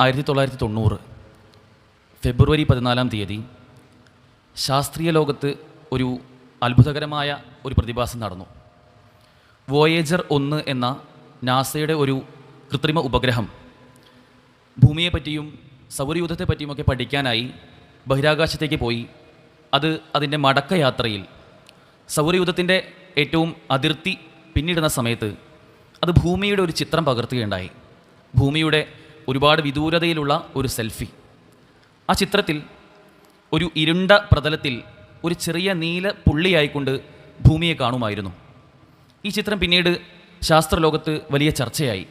ആയിരത്തി തൊള്ളായിരത്തി തൊണ്ണൂറ് ഫെബ്രുവരി പതിനാലാം തീയതി ശാസ്ത്രീയ ലോകത്ത് ഒരു അത്ഭുതകരമായ ഒരു പ്രതിഭാസം നടന്നു. വോയേജർ ഒന്ന് എന്ന നാസയുടെ ഒരു കൃത്രിമ ഉപഗ്രഹം ഭൂമിയെപ്പറ്റിയും സൗരയൂഥത്തെ പറ്റിയുമൊക്കെ പഠിക്കാനായി ബഹിരാകാശത്തേക്ക് പോയി. അത് അതിന്റെ മടക്കയാത്രയിൽ സൗരയൂഥത്തിന്റെ ഏറ്റവും അതിർത്തി പിന്നിടുന്ന സമയത്ത് അത് ഭൂമിയുടെ ഒരു ചിത്രം പകർത്തുകയുണ്ടായി. ഭൂമിയുടെ ഒരുപാട് വിദൂരതയിലുള്ള ഒരു സെൽഫി. ആ ചിത്രത്തിൽ ഒരു ഇരുണ്ട പ്രതലത്തിൽ ഒരു ചെറിയ നീല പുള്ളിയായിക്കൊണ്ട് ഭൂമിയെ കാണുമായിരുന്നു. ഈ ചിത്രം പിന്നീട് ശാസ്ത്രലോകത്ത് വലിയ ചർച്ചയായി.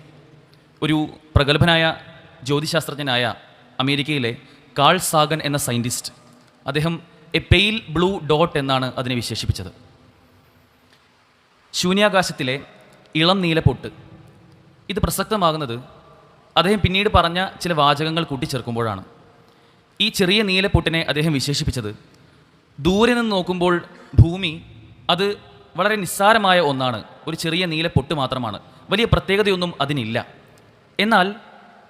ഒരു പ്രഗത്ഭനായ ജ്യോതിശാസ്ത്രജ്ഞനായ അമേരിക്കയിലെ കാൾ സാഗൻ എന്ന സയന്റിസ്റ്റ് അദ്ദേഹം എ പെയിൽ ബ്ലൂ ഡോട്ട് എന്നാണ് അതിനെ വിശേഷിപ്പിച്ചത്. ശൂന്യാകാശത്തിലെ ഇളം നീലപ്പൊട്ട് ഇത് പ്രസക്തമാകുന്നത് അദ്ദേഹം പിന്നീട് പറഞ്ഞ ചില വാചകങ്ങൾ കൂട്ടിച്ചേർക്കുമ്പോഴാണ്. ഈ ചെറിയ നീലപ്പൊട്ടിനെ അദ്ദേഹം വിശേഷിപ്പിച്ചത്. ദൂരെ നിന്ന് നോക്കുമ്പോൾ ഭൂമി അത് വളരെ നിസ്സാരമായ ഒന്നാണ്. ഒരു ചെറിയ നീലപ്പൊട്ട് മാത്രമാണ്. വലിയ പ്രത്യേകതയൊന്നും അതിനില്ല. എന്നാൽ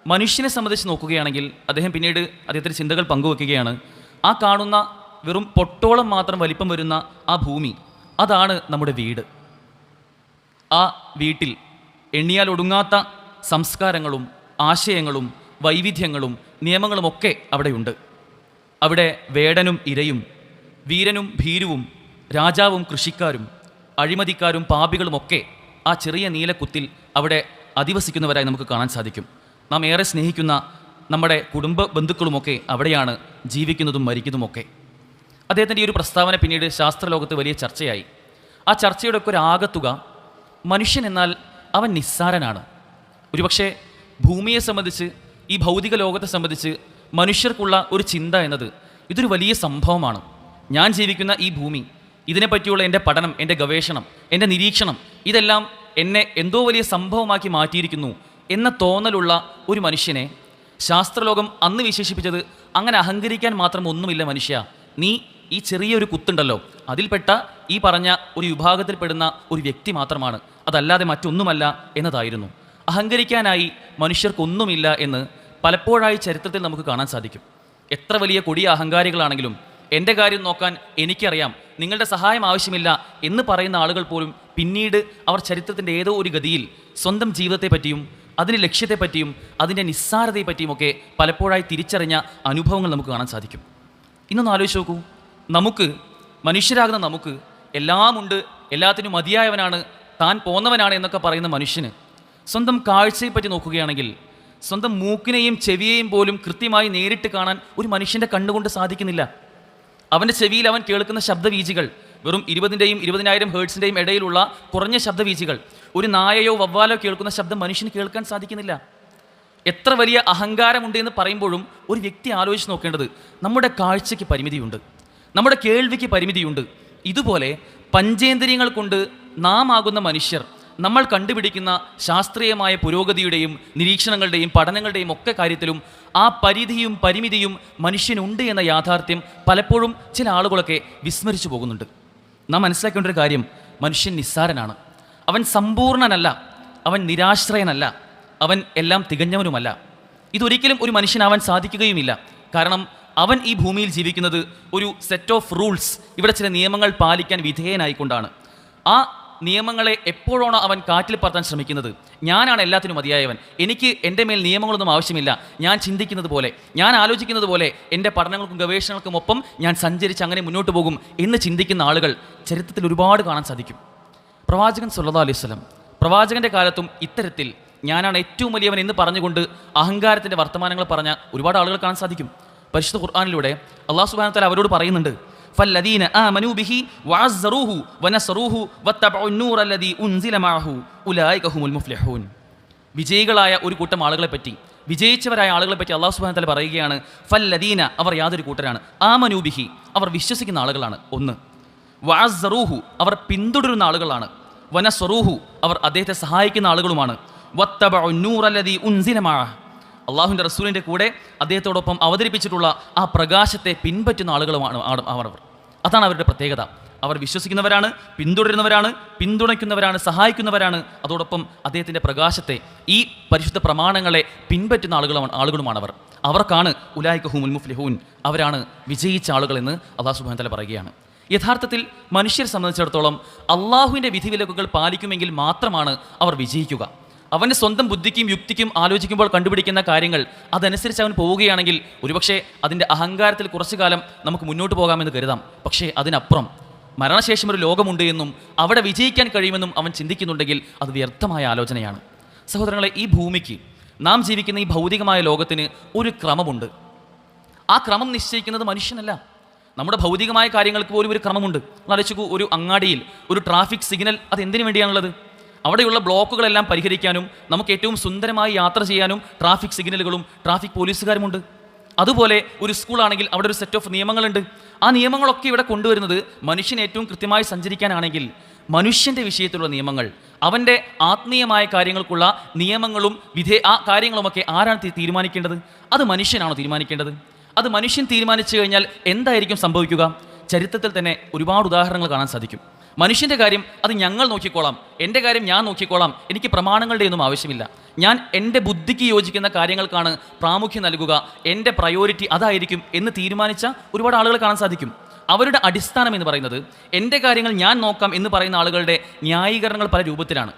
മനുഷ്യനെ സംബന്ധിച്ച് നോക്കുകയാണെങ്കിൽ അദ്ദേഹം പിന്നീട് അദ്ദേഹത്തിന്റെ ചിന്തകൾ പങ്കുവെക്കുകയാണ്. ആ കാണുന്ന വെറും പൊട്ടോളം മാത്രം വലിപ്പം വരുന്ന ആ ഭൂമി അതാണ് നമ്മുടെ വീട്. ആ വീട്ടിൽ എണ്ണിയാൽ ഒടുങ്ങാത്ത സംസ്കാരങ്ങളും ആശയങ്ങളും വൈവിധ്യങ്ങളും നിയമങ്ങളുമൊക്കെ അവിടെയുണ്ട്. അവിടെ വേടനും ഇരയും വീരനും ഭീരുവും രാജാവും കൃഷിക്കാരും അഴിമതിക്കാരും പാപികളുമൊക്കെ ആ ചെറിയ നീലക്കുത്തിൽ അവിടെ അധിവസിക്കുന്നവരായി നമുക്ക് കാണാൻ സാധിക്കും. നാം ഏറെ സ്നേഹിക്കുന്ന നമ്മുടെ കുടുംബ ബന്ധുക്കളുമൊക്കെ അവിടെയാണ് ജീവിക്കുന്നതും മരിക്കുന്നതുമൊക്കെ. അദ്ദേഹത്തിന്റെ ഈ ഒരു പ്രസ്താവന പിന്നീട് ശാസ്ത്രലോകത്ത് വലിയ ചർച്ചയായി. ആ ചർച്ചയുടെ ഒക്കെ ഒരു ആകത്തുക മനുഷ്യൻ എന്നാൽ അവൻ നിസ്സാരനാണ്. ഒരുപക്ഷെ ഭൂമിയെ സംബന്ധിച്ച് ഈ ഭൗതിക ലോകത്തെ സംബന്ധിച്ച് മനുഷ്യർക്കുള്ള ഒരു ചിന്ത എന്നത് ഇതൊരു വലിയ സംഭവമാണ്. ഞാൻ ജീവിക്കുന്ന ഈ ഭൂമി ഇതിനെപ്പറ്റിയുള്ള എന്റെ പഠനം എന്റെ ഗവേഷണം എന്റെ നിരീക്ഷണം ഇതെല്ലാം എന്നെ എന്തോ വലിയ സംഭവമാക്കി മാറ്റിയിരിക്കുന്നു എന്ന തോന്നലുള്ള ഒരു മനുഷ്യനെ ശാസ്ത്രലോകം അന്ന് വിശേഷിപ്പിച്ചത് അങ്ങനെ അഹങ്കരിക്കാൻ മാത്രം ഒന്നുമില്ല മനുഷ്യ. നീ ഈ ചെറിയൊരു കുത്തുണ്ടല്ലോ അതിൽപ്പെട്ട ഈ പറഞ്ഞ ഒരു വിഭാഗത്തിൽപ്പെടുന്ന ഒരു വ്യക്തി മാത്രമാണ് അതല്ലാതെ മറ്റൊന്നുമല്ല എന്നതായിരുന്നു. അഹങ്കരിക്കാനായി മനുഷ്യർക്കൊന്നുമില്ല എന്ന് പലപ്പോഴായി ചരിത്രത്തിൽ നമുക്ക് കാണാൻ സാധിക്കും. എത്ര വലിയ കൊടിയ അഹങ്കാരികളാണെങ്കിലും എന്റെ കാര്യം നോക്കാൻ എനിക്കറിയാം. നിങ്ങളുടെ സഹായം ആവശ്യമില്ല എന്ന് പറയുന്ന ആളുകൾ പോലും പിന്നീട് അവർ ചരിത്രത്തിന്റെ ഏതോ ഒരു ഗതിയിൽ സ്വന്തം ജീവിതത്തെപ്പറ്റിയും അതിന്റെ ലക്ഷ്യത്തെപ്പറ്റിയും അതിന്റെ നിസ്സാരതയെപ്പറ്റിയുമൊക്കെ പലപ്പോഴായി തിരിച്ചറിഞ്ഞ അനുഭവങ്ങൾ നമുക്ക് കാണാൻ സാധിക്കും. ഇന്നൊന്ന് ആലോചിച്ച് നോക്കൂ. നമുക്ക് മനുഷ്യരാകുന്ന നമുക്ക് എല്ലാമുണ്ട് എല്ലാത്തിനും മതിയായവനാണ് താൻ പോന്നവനാണ് എന്നൊക്കെ പറയുന്ന മനുഷ്യന് സ്വന്തം കാഴ്ചയെ പറ്റി നോക്കുകയാണെങ്കിൽ സ്വന്തം മൂക്കിനെയും ചെവിയെയും പോലും കൃത്യമായി നേരിട്ട് കാണാൻ ഒരു മനുഷ്യന്റെ കണ്ണുകൊണ്ട് സാധിക്കുന്നില്ല. അവന്റെ ചെവിയിൽ അവൻ കേൾക്കുന്ന ശബ്ദവീചികൾ വെറും ഇരുപതിന്റെയും ഇരുപതിനായിരം ഹേർട്സിന്റെയും ഇടയിലുള്ള കുറഞ്ഞ ശബ്ദവീചികൾ ഒരു നായയോ വവ്വാലോ കേൾക്കുന്ന ശബ്ദം മനുഷ്യന് കേൾക്കാൻ സാധിക്കുന്നില്ല. എത്ര വലിയ അഹങ്കാരമുണ്ട് എന്ന് പറയുമ്പോഴും ഒരു വ്യക്തി ആലോചിച്ച് നോക്കേണ്ടത് നമ്മുടെ കാഴ്ചയ്ക്ക് പരിമിതിയുണ്ട് നമ്മുടെ കേൾവിക്ക് പരിമിതിയുണ്ട്. ഇതുപോലെ പഞ്ചേന്ദ്രിയങ്ങൾ കൊണ്ട് നാം ആകുന്ന മനുഷ്യർ നമ്മൾ കണ്ടുപിടിക്കുന്ന ശാസ്ത്രീയമായ പുരോഗതിയുടെയും നിരീക്ഷണങ്ങളുടെയും പഠനങ്ങളുടെയും ഒക്കെ കാര്യത്തിലും ആ പരിധിയും പരിമിതിയും മനുഷ്യനുണ്ട് എന്ന യാഥാർത്ഥ്യം പലപ്പോഴും ചില ആളുകളൊക്കെ വിസ്മരിച്ചു പോകുന്നുണ്ട്. നാം മനസ്സിലാക്കേണ്ട ഒരു കാര്യം മനുഷ്യൻ നിസ്സാരനാണ്. അവൻ സമ്പൂർണനല്ല അവൻ നിരാശ്രയനല്ല അവൻ എല്ലാം തികഞ്ഞവനുമല്ല. ഇതൊരിക്കലും ഒരു മനുഷ്യനാവാൻ സാധിക്കുകയുമില്ല. കാരണം അവൻ ഈ ഭൂമിയിൽ ജീവിക്കുന്നത് ഒരു സെറ്റ് ഓഫ് റൂൾസ് ഇവിടെ ചില നിയമങ്ങൾ പാലിക്കാൻ വിധേയനായിക്കൊണ്ടാണ്. ആ നിയമങ്ങളെ എപ്പോഴാണോ അവൻ കാറ്റിൽ പറത്താൻ ശ്രമിക്കുന്നത്? ഞാനാണ് എല്ലാത്തിനും മതിയായവൻ. എനിക്ക് എന്റെ മേൽ നിയമങ്ങളൊന്നും ആവശ്യമില്ല. ഞാൻ ചിന്തിക്കുന്നത് പോലെ ഞാൻ ആലോചിക്കുന്നത് പോലെ എന്റെ പഠനങ്ങൾക്കും ഗവേഷണങ്ങൾക്കും ഒപ്പം ഞാൻ സഞ്ചരിച്ച് അങ്ങനെ മുന്നോട്ട് പോകും എന്ന് ചിന്തിക്കുന്ന ആളുകൾ ചരിത്രത്തിൽ ഒരുപാട് കാണാൻ സാധിക്കും. പ്രവാചകൻ സുല്ലാ അലൈഹി സ്വലം പ്രവാചകന്റെ കാലത്തും ഇത്തരത്തിൽ ഞാനാണ് ഏറ്റവും വലിയവൻ എന്ന് പറഞ്ഞുകൊണ്ട് അഹങ്കാരത്തിന്റെ വർത്തമാനങ്ങൾ പറഞ്ഞ ഒരുപാട് ആളുകൾ കാണാൻ സാധിക്കും. പരിശുദ്ധ ഖുർആാനിലൂടെ അള്ളാഹു സുബാനത്താൽ അവരോട് പറയുന്നുണ്ട് ഫല്ലദീന ആമനൂ ബിഹി വഅസ്സറൂഹു വനസറൂഹു واتبعوا النور الذي ഉൻസില മഅഹു أولئك هم മുഫ്ലിഹൂൻ വിജയികളായ ഒരു കൂട്ടം ആളുകളെ പറ്റി വിജയിച്ചവരായ ആളുകളെ പറ്റി അള്ളാഹു സുബ്ഹാനഹു തല പറയുകയാണ് ഫല്ലദീന അവർ യാതൊരു കൂട്ടരാണ്. ആമനൂ ബിഹി അവർ വിശ്വസിക്കുന്ന ആളുകളാണ്. ഒന്ന് വഅസ്സറൂഹു അവർ പിന്തുടരുന്ന ആളുകളാണ്. വനസ്വറൂഹു അവർ അദ്ദേഹത്തെ സഹായിക്കുന്ന ആളുകളുമാണ്. വത്തബ നൂറല്ലദീ ഉൻസില മഅഹു അള്ളാഹുവിന്റെ റസൂലിന്റെ കൂടെ അദ്ദേഹത്തോടൊപ്പം അവതരിപ്പിച്ചിട്ടുള്ള ആ പ്രകാശത്തെ പിൻപറ്റുന്ന ആളുകളുമാണ് അവർ. അതാണ് അവരുടെ പ്രത്യേകത. അവർ വിശ്വസിക്കുന്നവരാണ് പിന്തുടരുന്നവരാണ് പിന്തുണയ്ക്കുന്നവരാണ് സഹായിക്കുന്നവരാണ്. അതോടൊപ്പം അദ്ദേഹത്തിന്റെ പ്രകാശത്തെ ഈ പരിശുദ്ധ പ്രമാണങ്ങളെ പിൻപറ്റുന്ന ആളുകളാണ് അവർ അവർക്കാണ് ഉലായിക ഹുമുൽ മുഫ്ലിഹൂൻ. അവരാണ് വിജയിച്ച ആളുകളെന്ന് അള്ളാഹു സുബാൻ പറയുകയാണ്. യഥാർത്ഥത്തിൽ മനുഷ്യരെ സംബന്ധിച്ചിടത്തോളം അള്ളാഹുവിന്റെ വിധിവിലക്കുകൾ പാലിക്കുമെങ്കിൽ മാത്രമാണ് അവർ വിജയിക്കുക. അവന്റെ സ്വന്തം ബുദ്ധിക്കും യുക്തിക്കും ആലോചിക്കുമ്പോൾ കണ്ടുപിടിക്കുന്ന കാര്യങ്ങൾ അതനുസരിച്ച് അവൻ പോവുകയാണെങ്കിൽ ഒരുപക്ഷെ അതിന്റെ അഹങ്കാരത്തിൽ കുറച്ചു കാലം നമുക്ക് മുന്നോട്ട് പോകാമെന്ന് കരുതാം. പക്ഷേ അതിനപ്പുറം മരണശേഷം ഒരു ലോകമുണ്ട് എന്നും അവിടെ വിജയിക്കാൻ കഴിയുമെന്നും അവൻ ചിന്തിക്കുന്നുണ്ടെങ്കിൽ അത് വ്യർത്ഥമായ ആലോചനയാണ്. സഹോദരങ്ങളെ ഈ ഭൂമിക്ക് നാം ജീവിക്കുന്ന ഈ ഭൗതികമായ ലോകത്തിന് ഒരു ക്രമമുണ്ട്. ആ ക്രമം നിശ്ചയിക്കുന്നത് മനുഷ്യനല്ല. നമ്മുടെ ഭൗതികമായ കാര്യങ്ങൾക്ക് പോലും ഒരു ക്രമമുണ്ട്. ആലോചിക്കൂ ഒരു അങ്ങാടിയിൽ ഒരു ട്രാഫിക് സിഗ്നൽ അത് എന്തിനു വേണ്ടിയാണുള്ളത്? അവിടെയുള്ള ബ്ലോക്കുകളെല്ലാം പരിഹരിക്കാനും നമുക്ക് ഏറ്റവും സുന്ദരമായി യാത്ര ചെയ്യാനും ട്രാഫിക് സിഗ്നലുകളും ട്രാഫിക് പോലീസുകാരുമുണ്ട്. അതുപോലെ ഒരു സ്കൂളാണെങ്കിൽ അവിടെ ഒരു സെറ്റ് ഓഫ് നിയമങ്ങളുണ്ട്. ആ നിയമങ്ങളൊക്കെ ഇവിടെ കൊണ്ടുവരുന്നത് മനുഷ്യൻ ഏറ്റവും കൃത്യമായി സഞ്ചരിക്കാനാണെങ്കിൽ മനുഷ്യന്റെ വിഷയത്തിലുള്ള നിയമങ്ങൾ അവന്റെ ആത്മീയമായ കാര്യങ്ങൾക്കുള്ള നിയമങ്ങളും വിധേ ആ കാര്യങ്ങളുമൊക്കെ ആരാണ് തീരുമാനിക്കേണ്ടത്? അത് മനുഷ്യനാണോ തീരുമാനിക്കേണ്ടത്? അത് മനുഷ്യൻ തീരുമാനിച്ചു കഴിഞ്ഞാൽ എന്തായിരിക്കും സംഭവിക്കുക? ചരിത്രത്തിൽ തന്നെ ഒരുപാട് ഉദാഹരണങ്ങൾ കാണാൻ സാധിക്കും. മനുഷ്യന്റെ കാര്യം അത് ഞങ്ങൾ നോക്കിക്കോളാം. എന്റെ കാര്യം ഞാൻ നോക്കിക്കോളാം. എനിക്ക് പ്രമാണങ്ങളുടെ ഒന്നും ആവശ്യമില്ല. ഞാൻ എന്റെ ബുദ്ധിക്ക് യോജിക്കുന്ന കാര്യങ്ങൾക്കാണ് പ്രാമുഖ്യം നൽകുക. എന്റെ പ്രയോറിറ്റി അതായിരിക്കും എന്ന് തീരുമാനിച്ച ഒരുപാട് ആളുകൾ കാണാൻ സാധിക്കും. അവരുടെ അടിസ്ഥാനം എന്ന് പറയുന്നത് എന്റെ കാര്യങ്ങൾ ഞാൻ നോക്കാം എന്ന് പറയുന്ന ആളുകളുടെ ന്യായീകരണങ്ങൾ പല രൂപത്തിലാണ്.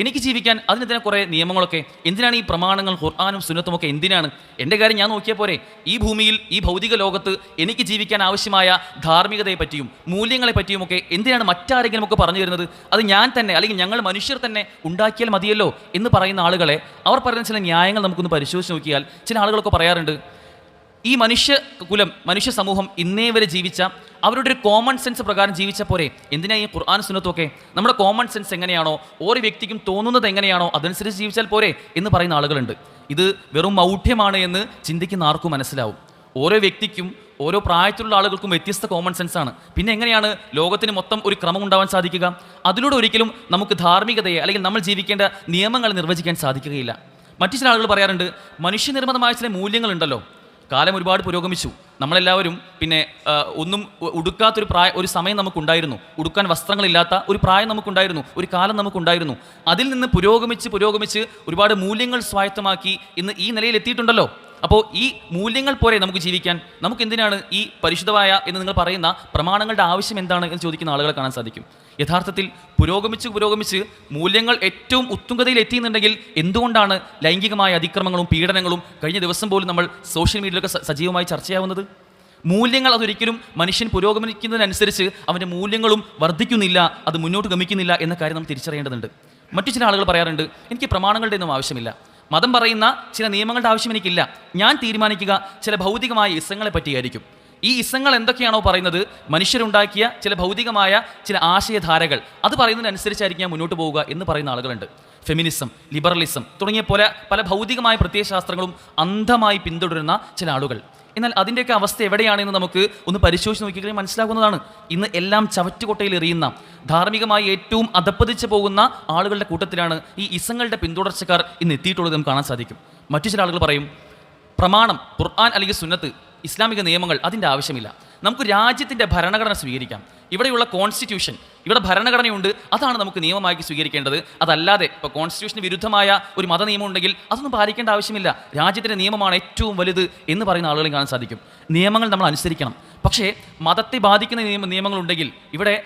എനിക്ക് ജീവിക്കാൻ അതിനെതിരെ കുറേ നിയമങ്ങളൊക്കെ. എന്തിനാണ് ഈ പ്രമാണങ്ങൾ ഖുർആാനും സുന്നത്തും ഒക്കെ എന്തിനാണ്? എന്റെ കാര്യം ഞാൻ നോക്കിയാൽ പോരെ. ഈ ഭൂമിയിൽ ഈ ഭൗതിക ലോകത്ത് എനിക്ക് ജീവിക്കാൻ ആവശ്യമായ ധാർമ്മികതയെ പറ്റിയും മൂല്യങ്ങളെ പറ്റിയുമൊക്കെ എന്തിനാണ് മറ്റാരെങ്കിലും ഒക്കെ പറഞ്ഞു തരുന്നത്? അത് ഞാൻ തന്നെ അല്ലെങ്കിൽ ഞങ്ങൾ മനുഷ്യർ തന്നെ ഉണ്ടാക്കിയാൽ മതിയല്ലോ എന്ന് പറയുന്ന ആളുകളെ അവർ പറയുന്ന ചില ന്യായങ്ങൾ നമുക്കൊന്ന് പരിശോധിച്ച് നോക്കിയാൽ ചില ആളുകളൊക്കെ പറയാറുണ്ട് ഈ മനുഷ്യ കുലം മനുഷ്യ സമൂഹം ഇന്നേ വരെ ജീവിച്ച അവരുടെ ഒരു കോമൺ സെൻസ് പ്രകാരം ജീവിച്ച പോരെ. എന്തിനാ ഈ ഖുർആൻ സുന്നത്തൊക്കെ നമ്മുടെ കോമൺ സെൻസ് എങ്ങനെയാണോ ഓരോ വ്യക്തിക്കും തോന്നുന്നത് എങ്ങനെയാണോ അതനുസരിച്ച് ജീവിച്ചാൽ പോരെ എന്ന് പറയുന്ന ആളുകളുണ്ട്. ഇത് വെറും മൗഢ്യമാണ് എന്ന് ചിന്തിക്കുന്ന ആർക്കും മനസ്സിലാവും. ഓരോ വ്യക്തിക്കും ഓരോ പ്രായത്തിലുള്ള ആളുകൾക്കും വ്യത്യസ്ത കോമൺ സെൻസ് ആണ്. പിന്നെ എങ്ങനെയാണ് ലോകത്തിന് മൊത്തം ഒരു ക്രമം ഉണ്ടാവാൻ സാധിക്കുക? അതിലൂടെ ഒരിക്കലും നമുക്ക് ധാർമ്മികതയെ അല്ലെങ്കിൽ നമ്മൾ ജീവിക്കേണ്ട നിയമങ്ങൾ നിർവചിക്കാൻ സാധിക്കുകയില്ല. മറ്റു ചില ആളുകൾ പറയാറുണ്ട് മനുഷ്യനിർമ്മിതമായ ചില മൂല്യങ്ങളുണ്ടല്ലോ. കാലം ഒരുപാട് പുരോഗമിച്ചു. നമ്മളെല്ലാവരും പിന്നെ ഒന്നും ഉടുക്കാത്തൊരു പ്രായ ഒരു സമയം നമുക്കുണ്ടായിരുന്നു. ഉടുക്കാൻ വസ്ത്രങ്ങളില്ലാത്ത ഒരു പ്രായം നമുക്കുണ്ടായിരുന്നു. ഒരു കാലം നമുക്കുണ്ടായിരുന്നു. അതിൽ നിന്ന് പുരോഗമിച്ച് പുരോഗമിച്ച് ഒരുപാട് മൂല്യങ്ങൾ സ്വായത്തമാക്കി ഇന്ന് ഈ നിലയിൽ എത്തിയിട്ടുണ്ടല്ലോ അപ്പോൾ ഈ മൂല്യങ്ങൾ പോലെ നമുക്ക് ജീവിക്കാൻ നമുക്ക് എന്തിനാണ് ഈ പരിശുദ്ധമായ എന്ന് നിങ്ങൾ പറയുന്ന പ്രമാണങ്ങളുടെ ആവശ്യം എന്താണ് എന്ന് ചോദിക്കുന്ന ആളുകളെ കാണാൻ സാധിക്കും. യഥാർത്ഥത്തിൽ പുരോഗമിച്ച് പുരോഗമിച്ച് മൂല്യങ്ങൾ ഏറ്റവും ഉത്തുംഗതയിൽ എത്തിയെന്നുണ്ടെങ്കിൽ എന്തുകൊണ്ടാണ് ലൈംഗികമായ അതിക്രമങ്ങളും പീഡനങ്ങളും കഴിഞ്ഞ ദിവസം പോലും നമ്മൾ സോഷ്യൽ മീഡിയയിലൊക്കെ സജീവമായി ചർച്ചയാവുന്നത്? മൂല്യങ്ങൾ അതൊരിക്കലും മനുഷ്യൻ പുരോഗമിക്കുന്നതിനനുസരിച്ച് അവന്റെ മൂല്യങ്ങളും വർദ്ധിക്കുന്നില്ല അത് മുന്നോട്ട് ഗമിക്കുന്നില്ല എന്ന കാര്യം നമ്മൾ തിരിച്ചറിയേണ്ടതുണ്ട്. മറ്റു ചില ആളുകൾ പറയാറുണ്ട് എനിക്ക് പ്രമാണങ്ങളുടെ ഒന്നും ആവശ്യമില്ല. മതം പറയുന്ന ചില നിയമങ്ങളുടെ ആവശ്യം എനിക്കില്ല. ഞാൻ തീരുമാനിക്കുക ചില ഭൗതികമായ ഇസങ്ങളെ പറ്റിയായിരിക്കും. ഈ ഇസങ്ങൾ എന്തൊക്കെയാണോ പറയുന്നത്? മനുഷ്യരുണ്ടാക്കിയ ചില ഭൗതികമായ ചില ആശയധാരകൾ. അത് പറയുന്നതിനനുസരിച്ചായിരിക്കും ഞാൻ മുന്നോട്ട് പോവുക എന്ന് പറയുന്ന ആളുകളുണ്ട്. ഫെമിനിസം ലിബറലിസം തുടങ്ങിയ പോലെ പല ഭൗതികമായ പ്രത്യയശാസ്ത്രങ്ങളും അന്ധമായി പിന്തുടരുന്ന ചില ആളുകൾ. എന്നാൽ അതിന്റെയൊക്കെ അവസ്ഥ എവിടെയാണെന്ന് നമുക്ക് ഒന്ന് പരിശോധിച്ച് നോക്കിക്കഴിഞ്ഞാൽ മനസ്സിലാകുന്നതാണ്. ഇന്ന് എല്ലാം ചവറ്റുകൊട്ടയിൽ എറിയുന്ന ധാർമ്മികമായി ഏറ്റവും അധപ്പതിച്ച് പോകുന്ന ആളുകളുടെ കൂട്ടത്തിലാണ് ഈ ഇസങ്ങളുടെ പിന്തുടർച്ചക്കാർ ഇന്ന് എത്തിയിട്ടുള്ളത് നമുക്ക് കാണാൻ സാധിക്കും. മറ്റു ചില ആളുകൾ പറയും പ്രമാണം ഖുർആൻ അല്ലെങ്കിൽ സുന്നത്ത് ഇസ്ലാമിക നിയമങ്ങൾ അതിന്റെ ആവശ്യമില്ല. നമുക്ക് രാജ്യത്തിന്റെ ഭരണഘടന സ്വീകരിക്കാം. ഇവിടെയുള്ള കോൺസ്റ്റിറ്റ്യൂഷൻ ഇവിടെ ഭരണഘടനയുണ്ട് അതാണ് നമുക്ക് നിയമമായി സ്വീകരിക്കേണ്ടത്. അതല്ലാതെ ഇപ്പോൾ കോൺസ്റ്റിറ്റ്യൂഷന് വിരുദ്ധമായ ഒരു മത നിയമം ഉണ്ടെങ്കിൽ അതൊന്നും പാലിക്കേണ്ട ആവശ്യമില്ല. രാജ്യത്തിന്റെ നിയമമാണ് ഏറ്റവും വലുത് എന്ന് പറയുന്ന ആളുകളും കാണാൻ സാധിക്കും. നിയമങ്ങൾ നമ്മൾ അനുസരിക്കണം. പക്ഷേ മതത്തെ ബാധിക്കുന്ന നിയമ നിയമങ്ങളുണ്ടെങ്കിൽ ഇവിടെ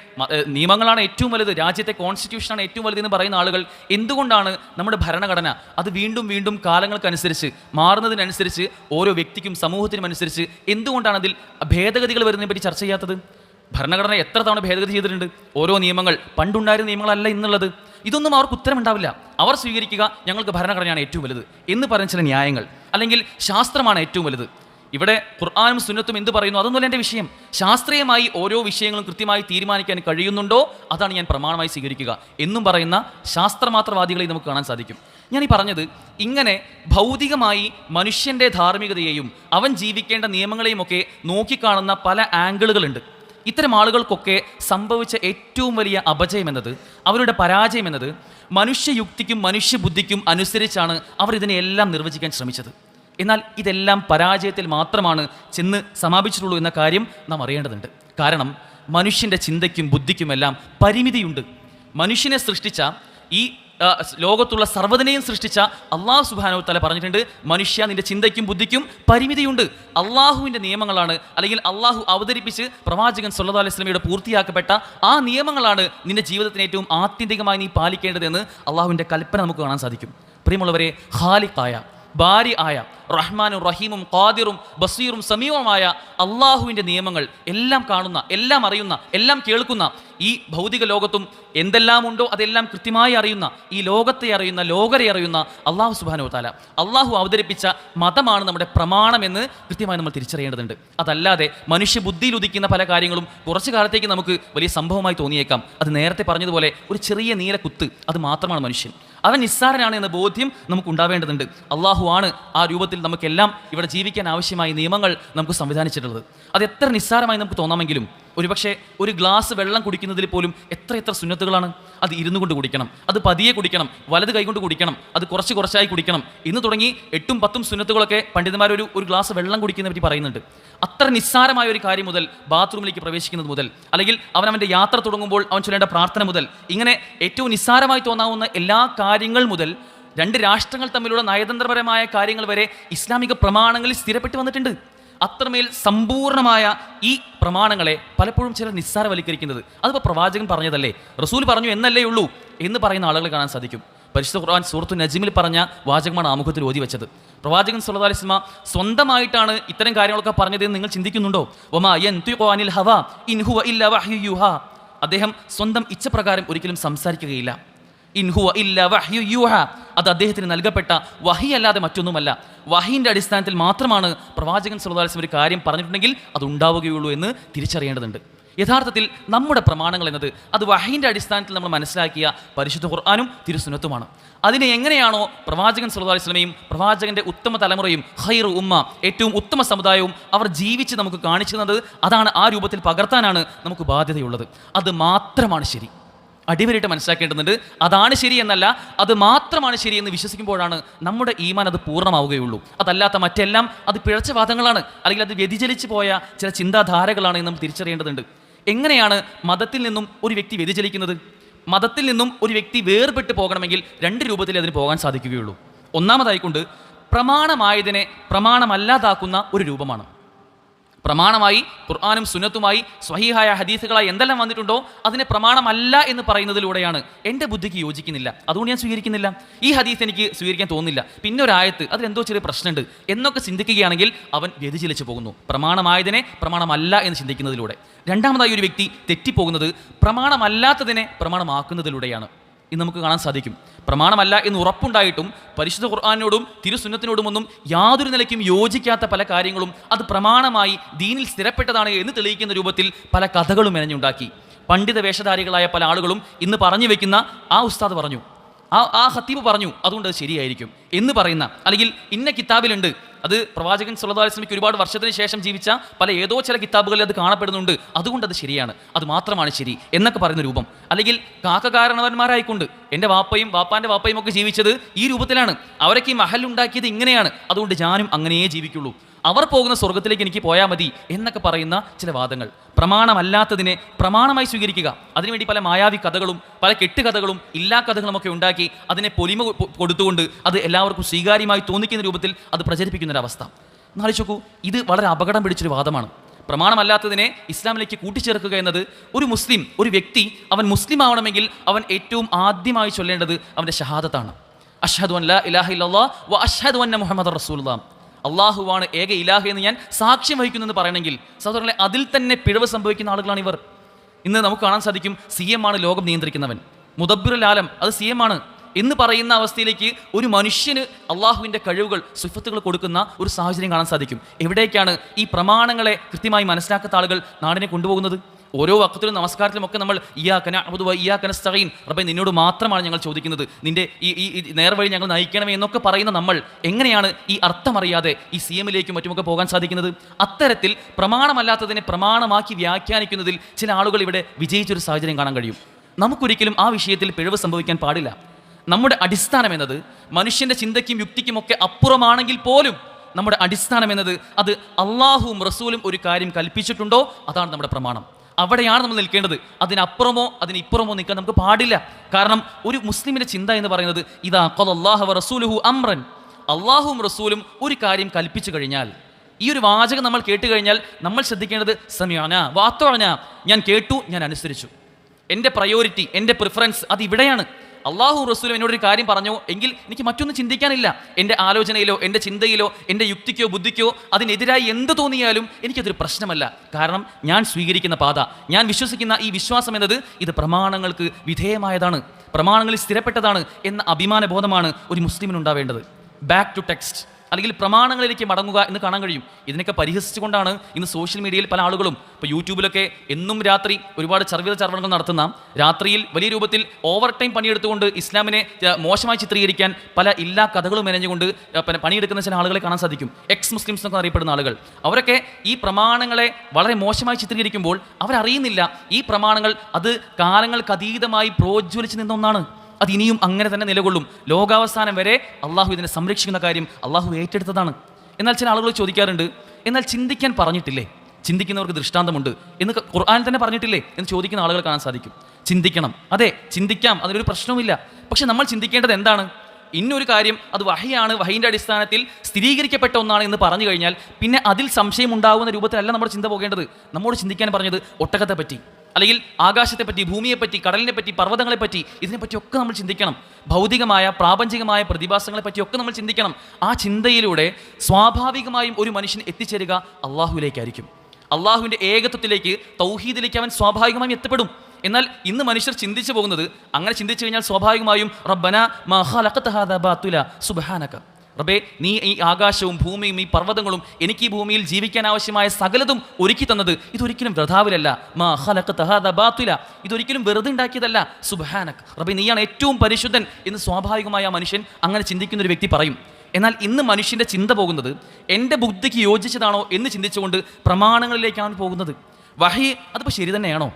നിയമങ്ങളാണ് ഏറ്റവും വലുത്. രാജ്യത്തെ കോൺസ്റ്റിറ്റ്യൂഷനാണ് ഏറ്റവും വലുത് എന്ന് പറയുന്ന ആളുകൾ എന്തുകൊണ്ടാണ് നമ്മുടെ ഭരണഘടന അത് വീണ്ടും വീണ്ടും കാലങ്ങൾക്കനുസരിച്ച് മാറുന്നതിനനുസരിച്ച് ഓരോ വ്യക്തിക്കും സമൂഹത്തിനും അനുസരിച്ച് എന്തുകൊണ്ടാണ് അതിൽ ഭേദഗതികൾ വരുന്നതിനെ പറ്റി ചർച്ച ചെയ്യാത്തത്? ഭരണഘടന എത്ര തവണ ഭേദഗതി ചെയ്തിട്ടുണ്ട്? ഓരോ നിയമങ്ങൾ. പണ്ടുണ്ടായിരുന്ന നിയമങ്ങളല്ല ഇന്നുള്ളത്. ഇതൊന്നും അവർക്ക് ഉത്തരമുണ്ടാവില്ല. അവർ സ്വീകരിക്കുക ഞങ്ങൾക്ക് ഭരണഘടനയാണ് ഏറ്റവും വലുത് എന്ന് പറഞ്ഞ ചില ന്യായങ്ങൾ. അല്ലെങ്കിൽ ശാസ്ത്രമാണ് ഏറ്റവും വലുത്. ഇവിടെ ഖുർആാനും സുന്നത്തും എന്ത് പറയുന്നു? അതൊന്നുമല്ല എന്റെ വിഷയം. ശാസ്ത്രീയമായി ഓരോ വിഷയങ്ങളും കൃത്യമായി തീരുമാനിക്കാൻ കഴിയുന്നുണ്ടോ? അതാണ് ഞാൻ പ്രമാണമായി സ്വീകരിക്കുക എന്നും പറയുന്ന ശാസ്ത്രമാത്രവാദികളെ നമുക്ക് കാണാൻ സാധിക്കും. ഞാൻ ഈ പറഞ്ഞത് ഇങ്ങനെ ഭൗതികമായി മനുഷ്യന്റെ ധാർമ്മികതയെയും അവൻ ജീവിക്കേണ്ട നിയമങ്ങളെയും ഒക്കെ നോക്കിക്കാണുന്ന പല ആംഗിളുകളുണ്ട്. ഇത്തരം ആളുകൾക്കൊക്കെ സംഭവിച്ച ഏറ്റവും വലിയ അപജയം എന്നത് അവരുടെ പരാജയം എന്നത് മനുഷ്യയുക്തിക്കും മനുഷ്യബുദ്ധിക്കും അനുസരിച്ചാണ് അവർ ഇതിനെയെല്ലാം നിർവചിക്കാൻ ശ്രമിച്ചത്. എന്നാൽ ഇതെല്ലാം പരാജയത്തിൽ മാത്രമാണ് ചെന്ന് സമാപിച്ചിട്ടുള്ളൂ എന്ന കാര്യം നാം അറിയേണ്ടതുണ്ട്. കാരണം മനുഷ്യന്റെ ചിന്തയ്ക്കും ബുദ്ധിക്കുമെല്ലാം പരിമിതിയുണ്ട്. മനുഷ്യനെ സൃഷ്ടിച്ച ഈ ലോകത്തുള്ള സർവതിനെയും സൃഷ്ടിച്ച അള്ളാഹു സുബാനോ തല പറഞ്ഞിട്ടുണ്ട് മനുഷ്യ നിന്റെ ചിന്തയ്ക്കും ബുദ്ധിക്കും പരിമിതിയുണ്ട്. അള്ളാഹുവിന്റെ നിയമങ്ങളാണ് അല്ലെങ്കിൽ അള്ളാഹു അവതരിപ്പിച്ച് പ്രവാചകൻ സല്ലല്ലാഹു അലൈഹി വസല്ലമയുടെ പൂർത്തിയാക്കപ്പെട്ട ആ നിയമങ്ങളാണ് നിന്റെ ജീവിതത്തിന് ഏറ്റവും ആത്യന്തികമായി നീ പാലിക്കേണ്ടതെന്ന് അള്ളാഹുവിന്റെ കൽപ്പന നമുക്ക് കാണാൻ സാധിക്കും. പ്രിയമുള്ളവരെ ഖാലിഖായ ബാരി ആയ റഹ്മാനും റഹീമും ഖാദിറും ബസീറും സമീപമായ അള്ളാഹുവിന്റെ നിയമങ്ങൾ എല്ലാം കാണുന്ന എല്ലാം അറിയുന്ന എല്ലാം കേൾക്കുന്ന ഈ ഭൗതിക ലോകത്തും എന്തെല്ലാം ഉണ്ടോ അതെല്ലാം കൃത്യമായി അറിയുന്ന ഈ ലോകത്തെ അറിയുന്ന ലോകരെ അറിയുന്ന അള്ളാഹു സുബാനോ താല അള്ളാഹു അവതരിപ്പിച്ച മതമാണ് നമ്മുടെ പ്രമാണമെന്ന് കൃത്യമായി നമ്മൾ തിരിച്ചറിയേണ്ടതുണ്ട്. അതല്ലാതെ മനുഷ്യ ബുദ്ധിയിൽ ഉദിക്കുന്ന പല കാര്യങ്ങളും കുറച്ചു കാലത്തേക്ക് നമുക്ക് വലിയ സംഭവമായി തോന്നിയേക്കാം. അത് നേരത്തെ പറഞ്ഞതുപോലെ ഒരു ചെറിയ നീല കുത്ത് അത് മാത്രമാണ് മനുഷ്യൻ. അവൻ നിസ്സാരനാണ് എന്ന ബോധ്യം നമുക്ക് ഉണ്ടാവേണ്ടതുണ്ട് അള്ളാഹു ആണ് ആ രൂപത്തിൽ നമുക്കെല്ലാം ഇവിടെ ജീവിക്കാൻ ആവശ്യമായ നിയമങ്ങൾ നമുക്ക് സംവിധാനിച്ചിട്ടുള്ളത്. അത് എത്ര നിസ്സാരമായി നമുക്ക് തോന്നാമെങ്കിലും ഒരുപക്ഷെ ഒരു ഗ്ലാസ് വെള്ളം കുടിക്കുന്നതിൽ പോലും എത്ര എത്ര സുന്നത്തുകളാണ്. അത് ഇരുന്നു കൊണ്ട് കുടിക്കണം. അത് പതിയെ കുടിക്കണം. വലത് കൈകൊണ്ട് കുടിക്കണം. അത് കുറച്ച് കുറച്ചായി കുടിക്കണം. ഇന്ന് തുടങ്ങി എട്ടും പത്തും സുന്നത്തുകളൊക്കെ പണ്ഡിതന്മാർ ഒരു ഒരു ഗ്ലാസ് വെള്ളം കുടിക്കുന്നതിനെ പറ്റി പറയുന്നുണ്ട്. അത്ര നിസ്സാരമായ ഒരു കാര്യം മുതൽ ബാത്റൂമിലേക്ക് പ്രവേശിക്കുന്നത് മുതൽ അല്ലെങ്കിൽ അവൻ അവന്റെ യാത്ര തുടങ്ങുമ്പോൾ അവൻ ചൊല്ലേണ്ട പ്രാർത്ഥന മുതൽ ഇങ്ങനെ ഏറ്റവും നിസ്സാരമായി തോന്നാവുന്ന എല്ലാ കാര്യങ്ങൾ മുതൽ രണ്ട് രാഷ്ട്രങ്ങൾ തമ്മിലുള്ള നയതന്ത്രപരമായ കാര്യങ്ങൾ വരെ ഇസ്ലാമിക പ്രമാണങ്ങളിൽ സ്ഥിരപ്പെട്ട് വന്നിട്ടുണ്ട്. അത്രമേൽ സമ്പൂർണമായ ഈ പ്രമാണങ്ങളെ പലപ്പോഴും ചിലർ നിസ്സാരവൽക്കരിക്കുന്നത്. അതിപ്പോൾ പ്രവാചകൻ പറഞ്ഞതല്ലേ? റസൂൽ പറഞ്ഞു എന്നല്ലേ ഉള്ളൂ എന്ന് പറയുന്ന ആളുകൾ കാണാൻ സാധിക്കും. പരിശുദ്ധ ഖുർആൻ സുഹൃത്തു നജിമിൽ പറഞ്ഞ വാചകമാണ് ആമുഖത്തിൽ ഓതി വെച്ചത്. പ്രവാചകൻ സുല്ലാ അലൈഹി വസല്ലമ സ്വന്തമായിട്ടാണ് ഇത്തരം കാര്യങ്ങളൊക്കെ പറഞ്ഞതെന്ന് നിങ്ങൾ ചിന്തിക്കുന്നുണ്ടോ? ഒമാ ഹവ ഇൻ ഹുവ ഇല്ല അദ്ദേഹം സ്വന്തം ഇച്ഛപ്രകാരം ഒരിക്കലും സംസാരിക്കുകയില്ല. ഇൻഹുവ ഇല്ല വഹ്യു യുഹ. അത് അദ്ദേഹത്തിന് നൽകപ്പെട്ട വഹി അല്ലാതെ മറ്റൊന്നുമല്ല. വഹീന്റെ അടിസ്ഥാനത്തിൽ മാത്രമാണ് പ്രവാചകൻ വസല്ലം ഒരു കാര്യം പറഞ്ഞിട്ടുണ്ടെങ്കിൽ അത് ഉണ്ടാവുകയുള്ളൂ എന്ന് തിരിച്ചറിയേണ്ടതുണ്ട്. യഥാർത്ഥത്തിൽ നമ്മുടെ പ്രമാണങ്ങൾ എന്നത് അത് വഹീന്റെ അടിസ്ഥാനത്തിൽ നമ്മൾ മനസ്സിലാക്കിയ പരിശുദ്ധ ഖുർആാനും തിരുസുനത്തുമാണ് അതിനെ എങ്ങനെയാണോ പ്രവാചകൻ സല്ലല്ലാഹു അലൈഹി വസല്ലമയും പ്രവാചകന്റെ ഉത്തമ തലമുറയും ഹൈർ ഉമ്മ ഏറ്റവും ഉത്തമ സമുദായവും അവർ ജീവിച്ച് നമുക്ക് കാണിച്ചു തന്നത് അതാണ് ആ രൂപത്തിൽ പകർത്താനാണ് നമുക്ക് ബാധ്യതയുള്ളത്. അത് മാത്രമാണ് ശരി. അടിവരായിട്ട് മനസ്സിലാക്കേണ്ടതുണ്ട്. അതാണ് ശരി എന്നല്ല അത് മാത്രമാണ് ശരി എന്ന് വിശ്വസിക്കുമ്പോഴാണ് നമ്മുടെ ഈമാൻ അത് പൂർണമാവുകയുള്ളൂ. അതല്ലാത്ത മറ്റെല്ലാം അത് പിഴച്ച വാദങ്ങളാണ് അല്ലെങ്കിൽ അത് വ്യതിചലിച്ച് പോയ ചില ചിന്താധാരകളാണ് എന്ന് നമ്മൾ തിരിച്ചറിയേണ്ടതുണ്ട്. എങ്ങനെയാണ് മതത്തിൽ നിന്നും ഒരു വ്യക്തി വ്യതിചലിക്കുന്നത്? മതത്തിൽ നിന്നും ഒരു വ്യക്തി വേർപെട്ട് പോകണമെങ്കിൽ രണ്ട് രൂപത്തിൽ അതിന് പോകാൻ സാധിക്കുകയുള്ളൂ. ഒന്നാമതായിക്കൊണ്ട് പ്രമാണമായതിനെ പ്രമാണമല്ലാതാക്കുന്ന ഒരു രൂപമാണ്. പ്രമാണമായി ഖുർആാനും സുന്നത്തുമായി സ്വഹീഹായ ഹദീസുകളായി എന്തെല്ലാം വന്നിട്ടുണ്ടോ അതിനെ പ്രമാണമല്ല എന്ന് പറയുന്നതിലൂടെയാണ് എന്റെ ബുദ്ധിക്ക് യോജിക്കുന്നില്ല. അതുകൊണ്ട് ഞാൻ സ്വീകരിക്കുന്നില്ല. ഈ ഹദീസ് എനിക്ക് സ്വീകരിക്കാൻ തോന്നുന്നില്ല. പിന്നെ ഒരായത്ത് അതിലെന്തോ ചെറിയ പ്രശ്നമുണ്ട്. എന്നൊക്കെ ചിന്തിക്കുകയാണെങ്കിൽ അവൻ വ്യതിചലിച്ചു പോകുന്നു. പ്രമാണമായതിനെ പ്രമാണമല്ല എന്ന് ചിന്തിക്കുന്നതിലൂടെ. രണ്ടാമതായി ഒരു വ്യക്തി തെറ്റിപ്പോകുന്നത് പ്രമാണമല്ലാത്തതിനെ പ്രമാണമാക്കുന്നതിലൂടെയാണ്. ഇന്ന് നമുക്ക് കാണാൻ സാധിക്കും. പ്രമാണമല്ല എന്ന് ഉറപ്പുണ്ടായിട്ടും പരിശുദ്ധ ഖുർആാനോടും തിരുസുന്നത്തിനോടുമൊന്നും യാതൊരു നിലയ്ക്കും യോജിക്കാത്ത പല കാര്യങ്ങളും അത് പ്രമാണമായി ദീനിൽ സ്ഥിരപ്പെട്ടതാണ് എന്ന് തെളിയിക്കുന്ന രൂപത്തിൽ പല കഥകളും മെനഞ്ഞുണ്ടാക്കി. പണ്ഡിത വേഷധാരികളായ പല ആളുകളും ഇന്ന് പറഞ്ഞു വെക്കുന്ന ആ ഉസ്താദ് പറഞ്ഞു. ആ ആ ഹത്തീബ് പറഞ്ഞു അതുകൊണ്ട് അത് ശരിയായിരിക്കും എന്ന് പറയുന്ന അല്ലെങ്കിൽ ഇന്ന കിതാബിലുണ്ട് അത് പ്രവാചകൻ വസല്ലമയ്ക്ക് ഒരുപാട് വർഷത്തിന് ശേഷം ജീവിച്ച പല ഏതോ ചില കിതാബുകളിൽ അത് കാണപ്പെടുന്നുണ്ട്. അതുകൊണ്ട് അത് ശരിയാണ്. അത് മാത്രമാണ് ശരി എന്നൊക്കെ പറയുന്ന രൂപം. അല്ലെങ്കിൽ കാക്കകാരണവന്മാരായിക്കൊണ്ട് എന്റെ വാപ്പയും വാപ്പാന്റെ വാപ്പയും ഒക്കെ ജീവിച്ചത് ഈ രൂപത്തിലാണ്. അവരൊക്കെ ഈ മഹൽ ഉണ്ടാക്കിയത് ഇങ്ങനെയാണ്. അതുകൊണ്ട് ഞാനും അങ്ങനെയേ ജീവിക്കുള്ളൂ. അവർ പോകുന്ന സ്വർഗത്തിലേക്ക് എനിക്ക് പോയാൽ മതി എന്നൊക്കെ പറയുന്ന ചില വാദങ്ങൾ. പ്രമാണമല്ലാത്തതിനെ പ്രമാണമായി സ്വീകരിക്കുക. അതിനുവേണ്ടി പല മായാവി കഥകളും പല കെട്ടുകഥകളും ഇല്ലാ കഥകളും ഒക്കെ ഉണ്ടാക്കി അതിനെ പൊലിമ കൊടുത്തുകൊണ്ട് അത് എല്ലാവർക്കും സ്വീകാര്യമായി തോന്നിക്കുന്ന രൂപത്തിൽ അത് പ്രചരിപ്പിക്കുന്ന ഒരു അവസ്ഥ എന്നാലോചിച്ച് നോക്കൂ ഇത് വളരെ അപകടം പിടിച്ചൊരു വാദമാണ്. പ്രമാണമല്ലാത്തതിനെ ഇസ്ലാമിലേക്ക് കൂട്ടിച്ചേർക്കുക എന്നത് ഒരു മുസ്ലിം ഒരു വ്യക്തി അവൻ മുസ്ലിം ആവണമെങ്കിൽ അവൻ ഏറ്റവും ആദ്യമായി ചൊല്ലേണ്ടത് അവന്റെ ഷഹാദത്താണ്. അഷ്ഹദു അൻ ലാ ഇലാഹ ഇല്ലാ വ അഷ്ഹദു അന്ന മുഹമ്മദ് റസൂലുള്ളാ. അള്ളാഹുവാണ് ഏക ഇലാഹ എന്ന് ഞാൻ സാക്ഷ്യം വഹിക്കുന്നു എന്ന് പറയണമെങ്കിൽ സഹോദരങ്ങളെ അതിൽ തന്നെ പിഴവ് സംഭവിക്കുന്ന ആളുകളാണ് ഇവർ. ഇന്ന് നമുക്ക് കാണാൻ സാധിക്കും സി എം ആണ് ലോകം നിയന്ത്രിക്കുന്നവൻ. മുദബ്ബിറുൽ ആലം അത് സി എം ആണ്. എന്ന് പറയുന്ന അവസ്ഥയിലേക്ക് ഒരു മനുഷ്യന് അള്ളാഹുവിന്റെ കഴിവുകൾ സുഫത്തുകൾ കൊടുക്കുന്ന ഒരു സാഹചര്യം കാണാൻ സാധിക്കും. എവിടേക്കാണ് ഈ പ്രമാണങ്ങളെ കൃത്യമായി മനസ്സിലാക്കാത്ത ആളുകൾ നാടിനെ കൊണ്ടുപോകുന്നത്? ഓരോ വക്കത്തിലും നമസ്കാരത്തിലും ഒക്കെ നമ്മൾ ഇയാക്കന അബുദുവ ഇയാക്കന സ്തറീൻ റബ്ബെ നിന്നോട് മാത്രമാണ് ഞങ്ങൾ ചോദിക്കുന്നത്. നിന്റെ ഈ ഈ നേർവഴി ഞങ്ങൾ നയിക്കണമേ എന്നൊക്കെ പറയുന്ന നമ്മൾ എങ്ങനെയാണ് ഈ അർത്ഥമറിയാതെ ഈ സി എമ്മിലേക്കും മറ്റുമൊക്കെ പോകാൻ സാധിക്കുന്നത്? അത്തരത്തിൽ പ്രമാണമല്ലാത്തതിനെ പ്രമാണമാക്കി വ്യാഖ്യാനിക്കുന്നതിൽ ചില ആളുകൾ ഇവിടെ വിജയിച്ചൊരു സാഹചര്യം കാണാൻ കഴിയും. നമുക്കൊരിക്കലും ആ വിഷയത്തിൽ പിഴവ് സംഭവിക്കാൻ പാടില്ല. നമ്മുടെ അടിസ്ഥാനം എന്നത് മനുഷ്യന്റെ ചിന്തയ്ക്കും യുക്തിക്കും ഒക്കെ അപ്പുറമാണെങ്കിൽ പോലും നമ്മുടെ അടിസ്ഥാനം എന്നത് അത് അള്ളാഹുവും റസൂലും ഒരു കാര്യം കൽപ്പിച്ചിട്ടുണ്ടോ? അതാണ് നമ്മുടെ പ്രമാണം. അവിടെയാണ് നമ്മൾ നിൽക്കേണ്ടത്. അതിനപ്പുറമോ അതിനിപ്പുറമോ നിൽക്കാൻ നമുക്ക് പാടില്ല. കാരണം ഒരു മുസ്ലിമിന്റെ ചിന്ത എന്ന് പറയുന്നത് ഇതാ അള്ളാഹു റസൂലുഹു അമ്രൻ അള്ളാഹും റസൂലും ഒരു കാര്യം കൽപ്പിച്ചു കഴിഞ്ഞാൽ ഈ ഒരു വാചകം നമ്മൾ കേട്ട് കഴിഞ്ഞാൽ നമ്മൾ ശ്രദ്ധിക്കേണ്ടത് സമയാന വാത്തോഴന ഞാൻ കേട്ടു ഞാൻ അനുസരിച്ചു. എന്റെ പ്രയോറിറ്റി എന്റെ പ്രിഫറൻസ് അത് ഇവിടെയാണ്. അള്ളാഹു റസൂലും എന്നോട് ഒരു കാര്യം പറഞ്ഞു. എങ്കിൽ എനിക്ക് മറ്റൊന്നും ചിന്തിക്കാനില്ല. എന്റെ ആലോചനയിലോ എന്റെ ചിന്തയിലോ എന്റെ യുക്തിക്കോ ബുദ്ധിക്കോ അതിനെതിരായി എന്ത് തോന്നിയാലും എനിക്കതൊരു പ്രശ്നമല്ല. കാരണം ഞാൻ സ്വീകരിക്കുന്ന പാത ഞാൻ വിശ്വസിക്കുന്ന ഈ വിശ്വാസം എന്നത് ഇത് പ്രമാണങ്ങൾക്ക് വിധേയമായതാണ്. പ്രമാണങ്ങളിൽ സ്ഥിരപ്പെട്ടതാണ് എന്ന അഭിമാന ബോധമാണ് ഒരു മുസ്ലിമിനുണ്ടാവേണ്ടത്. ബാക്ക് ടു ടെക്സ്റ്റ് അല്ലെങ്കിൽ പ്രമാണങ്ങളിലേക്ക് മടങ്ങുക എന്ന് കാണാൻ കഴിയും. ഇതിനൊക്കെ പരിഹസിച്ചുകൊണ്ടാണ് ഇന്ന് സോഷ്യൽ മീഡിയയിൽ പല ആളുകളും ഇപ്പോൾ യൂട്യൂബിലൊക്കെ എന്നും രാത്രി ഒരുപാട് ചർവിത ചർവണങ്ങൾ നടത്തുന്ന രാത്രിയിൽ വലിയ രൂപത്തിൽ ഓവർ ടൈം പണിയെടുത്തുകൊണ്ട് ഇസ്ലാമിനെ മോശമായി ചിത്രീകരിക്കാൻ പല ഇല്ലാ കഥകളും മെനഞ്ഞുകൊണ്ട് പണിയെടുക്കുന്ന ചില ആളുകളെ കാണാൻ സാധിക്കും. എക്സ് മുസ്ലിംസ് എന്നൊക്കെ അറിയപ്പെടുന്ന ആളുകൾ. അവരൊക്കെ ഈ പ്രമാണങ്ങളെ വളരെ മോശമായി ചിത്രീകരിക്കുമ്പോൾ അവരറിയുന്നില്ല ഈ പ്രമാണങ്ങൾ അത് കാലങ്ങൾക്ക് അതീതമായി പ്രോജ്വലിച്ച് നിന്ന ഒന്നാണ്. അത് ഇനിയും അങ്ങനെ തന്നെ നിലകൊള്ളും. ലോകാവസാനം വരെ അള്ളാഹു ഇതിനെ സംരക്ഷിക്കുന്ന കാര്യം അള്ളാഹു ഏറ്റെടുത്തതാണ്. എന്നാൽ ചില ആളുകൾ ചോദിക്കാറുണ്ട് എന്നാൽ ചിന്തിക്കാൻ പറഞ്ഞിട്ടില്ലേ? ചിന്തിക്കുന്നവർക്ക് ദൃഷ്ടാന്തമുണ്ട്. എന്ന് ഖുർആൻ തന്നെ പറഞ്ഞിട്ടില്ലേ? എന്ന് ചോദിക്കുന്ന ആളുകൾ കാണാൻ സാധിക്കും. ചിന്തിക്കണം. അതെ ചിന്തിക്കാം അതിനൊരു പ്രശ്നവുമില്ല. പക്ഷെ നമ്മൾ ചിന്തിക്കേണ്ടത് എന്താണ്? ഇന്നൊരു കാര്യം അത് വഹയാണ് വഹയിന്റെ അടിസ്ഥാനത്തിൽ സ്ഥിരീകരിക്കപ്പെട്ട ഒന്നാണ് എന്ന് പറഞ്ഞു കഴിഞ്ഞാൽ പിന്നെ അതിൽ സംശയം ഉണ്ടാകുന്ന രൂപത്തിലല്ല നമ്മുടെ ചിന്ത പോകേണ്ടത്. നമ്മോട് ചിന്തിക്കാൻ പറഞ്ഞത് ഒട്ടകത്തെ പറ്റി അല്ലെങ്കിൽ ആകാശത്തെപ്പറ്റി ഭൂമിയെപ്പറ്റി കടലിനെപ്പറ്റി പറ്റി കടലിനെ പറ്റി പർവതങ്ങളെപ്പറ്റി ഇതിനെപ്പറ്റിയൊക്കെ നമ്മൾ ചിന്തിക്കണം. ഭൗതികമായ പ്രാപഞ്ചികമായ പ്രതിഭാസങ്ങളെ പറ്റിയൊക്കെ നമ്മൾ ചിന്തിക്കണം. ആ ചിന്തയിലൂടെ സ്വാഭാവികമായും ഒരു മനുഷ്യൻ എത്തിച്ചേരുക അള്ളാഹുവിലേക്കായിരിക്കും. അള്ളാഹുവിന്റെ ഏകത്വത്തിലേക്ക് തൗഹീദിലേക്ക് അവൻ സ്വാഭാവികമായും എത്തപ്പെടും. എന്നാൽ ഇന്ന് മനുഷ്യർ ചിന്തിച്ചു പോകുന്നത് അങ്ങനെ ചിന്തിച്ചു കഴിഞ്ഞാൽ സ്വാഭാവികമായും റബ്ബന മാ ഖലഖത ഹാദാ റബ്ബേ നീ ഈ ആകാശവും ഭൂമിയും ഈ പർവതങ്ങളും എനിക്ക് ഈ ഭൂമിയിൽ ജീവിക്കാൻ ആവശ്യമായ സകലതും ഒരുക്കി തന്നത് ഇതൊരിക്കലും വൃഥാവിലല്ല മാ ഹലക്ക് ഹാദാ ബാത്തുല. ഇതൊരിക്കലും വെറുതെ ഉണ്ടാക്കിയതല്ല. സുബാനക് റബ്ബേ നീയാണ് ഏറ്റവും പരിശുദ്ധൻ എന്ന് സ്വാഭാവികമായ മനുഷ്യൻ അങ്ങനെ ചിന്തിക്കുന്ന ഒരു വ്യക്തി പറയും. എന്നാൽ ഇന്ന് മനുഷ്യന്റെ ചിന്ത പോകുന്നത് എന്റെ ബുദ്ധിക്ക് യോജിച്ചതാണോ എന്ന് ചിന്തിച്ചുകൊണ്ട് പ്രമാണങ്ങളിലേക്കാണ് പോകുന്നത്. വഹി അതിപ്പോൾ ശരി തന്നെയാണോ?